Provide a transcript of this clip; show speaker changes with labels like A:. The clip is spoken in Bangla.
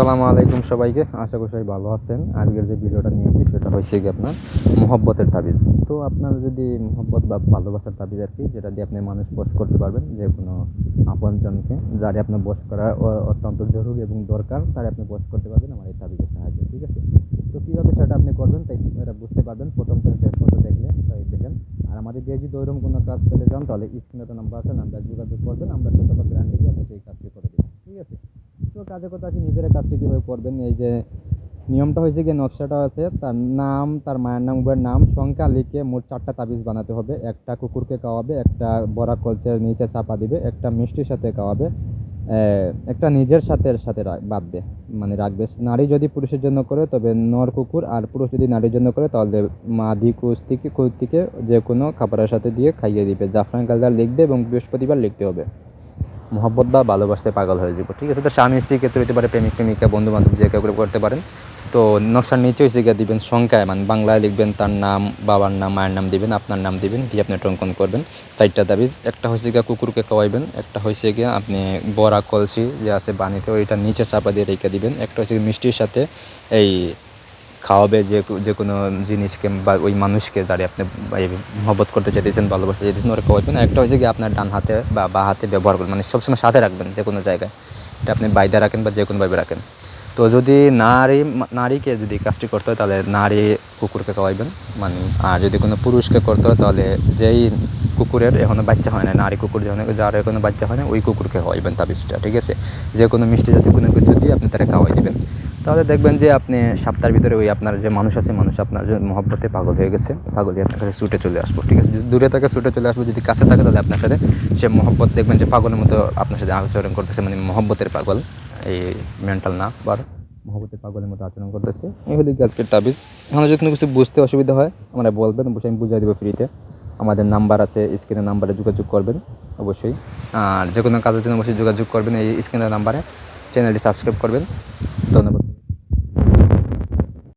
A: আসসালামু আলাইকুম সবাইকে। আশা করি সবাই ভালো আছেন। আজকের যে ভিডিওটা নিয়েছি সেটা হচ্ছে কি আপনার মহব্বতের তাবিজ। তো আপনার যদি মহব্বত বা ভালোবাসার তাবিজ আর কি, যেটা দিয়ে আপনি মানুষ বস করতে পারবেন, যে কোনো আপনজনকে, যারে আপনার বস করা অত্যন্ত জরুরি এবং দরকার, তারে আপনি বস করতে পারবেন আমার এই তাবিজের সাহায্যে, ঠিক আছে? তো কীভাবে সেটা আপনি করবেন, তাই এটা বুঝতে পারবেন। প্রথম থেকে শেষ পর্যন্ত দেখলে তাই দেখেন। আর আমাদের দিয়ে যদি ওইরকম কোনো কাজ পেতে যান তাহলে স্ক্রিনে তো নাম্বার আছে, নাম্বার যোগাযোগ করবেন। আমরা শতভাগ গ্যারান্টি দিয়ে আপনি সেই কাজটি করে দেবেন ঠিক আছে তো কাজে কথা আছে, নিজেরা কাজটি কীভাবে করবেন? এই যে নিয়মটা হয়েছে কি, নকশাটা আছে, তার নাম, তার মায়ের নাম, উভয়ের নাম সংখ্যা লিখে মোট চারটা তাবিজ বানাতে হবে। একটা কুকুরকে খাওয়াবে, একটা বড়া কলচের নিচে চাপা দিবে, একটা মিষ্টির সাথে খাওয়াবে একটা নিজের সাথে সাথে বাঁধবে মানে রাখবে। নারী যদি পুরুষের জন্য করে, তবে নর কুকুর, আর পুরুষ যদি নারীর জন্য করে, তাহলে মাদি কুচ থেকে কুচ থেকে যে কোনো খাবারের সাথে দিয়ে খাইয়ে দিবে। জাফরান কালদার লিখবে এবং বৃহস্পতিবার লিখতে হবে। মহব্বত বা ভালোবাসতে পাগল হয়ে যাব। ঠিক আছে, তো স্বামী স্ত্রী ক্ষেত্রে হতে পারে প্রেমিক প্রেমিকা বন্ধু বান্ধব যে কেউ করতে পারেন। তো নকশার নিচে গিয়ে দিবেন, সংখ্যায় মানে বাংলায় লিখবেন, তার নাম, বাবার নাম, মায়ের নাম দিবেন, আপনার নাম দিবেন দিয়ে আপনি টঙ্কন করবেন, চারটা তাবিজ। একটা হয়েছে গিয়ে কুকুরকে খাওয়াইবেন, একটা হয়েছে গিয়ে আপনি বড়া কলসি যে আছে বানিতে, ওইটা নিচে চাপা দিয়ে রেখে দিবেন। একটা হচ্ছে মিষ্টির সাথে এই খাওয়াবে যে যে কোনো জিনিসকে বা ওই মানুষকে যারা আপনি এই মহব্বত করতে চাইতেছেন, ভালোবাসতে চাইতেছেন, ওরা খাওয়াবেন একটা হচ্ছে কি আপনার ডান হাতে বা বা হাতে ব্যবহার করবেন মানে সবসময় সাথে রাখবেন যে কোনো জায়গায়। এটা আপনি বাইদা রাখেন বা যে কোনোভাবে রাখেন। তো যদি নারী নারীকে যদি কাজটি করতে হয়, তাহলে নারী কুকুরকে খাওয়াইবেন। মানে আর যদি কোনো পুরুষকে করতে হয়, তাহলে যেই কুকুরের এখনও বাচ্চা হয় না, নারী কুকুর যখন যার এখনও বাচ্চা হয় না, ওই কুকুরকে খাওয়াইবেন তাবিজটা, ঠিক আছে? যে কোনো মিষ্টি যদি কোনো কিছু দিয়ে আপনি তারা খাওয়াই দেবেন। তাহলে দেখবেন যে আপনি সপ্তাহের ভিতরে ওই আপনার যে মানুষ আছে, মানুষ আপনার যে মহব্বতে পাগল হয়ে গেছে, পাগল হয়ে আপনার কাছে ছুটে চলে আসব, ঠিক আছে? দূরে থাকে ছুটে চলে আসব, যদি কাছে থাকে তাহলে আপনার সাথে সে মহব্বত দেখবেন যে পাগলের মতো আপনার সাথে আচরণ করতেছে মানে মহব্বতের পাগল। এই মেন্টাল না বা মহব্বতের পাগলের মতো আচরণ করতেছে। এই হলো আজকের তাবিজ। এখানে যদি কোনো কিছু বুঝতে অসুবিধা হয়, আমরা বলবেন বসে আমি বুঝিয়ে দেবো ফ্রিতে আমাদের নাম্বার আছে স্ক্রিনের নাম্বারে যোগাযোগ করবেন, অবশ্যই। আর যে কোনো কাজের জন্য অবশ্যই যোগাযোগ করবেন, এই স্ক্রিনের নাম্বারে চ্যানেলটি সাবস্ক্রাইব করবেন। ধন্যবাদ।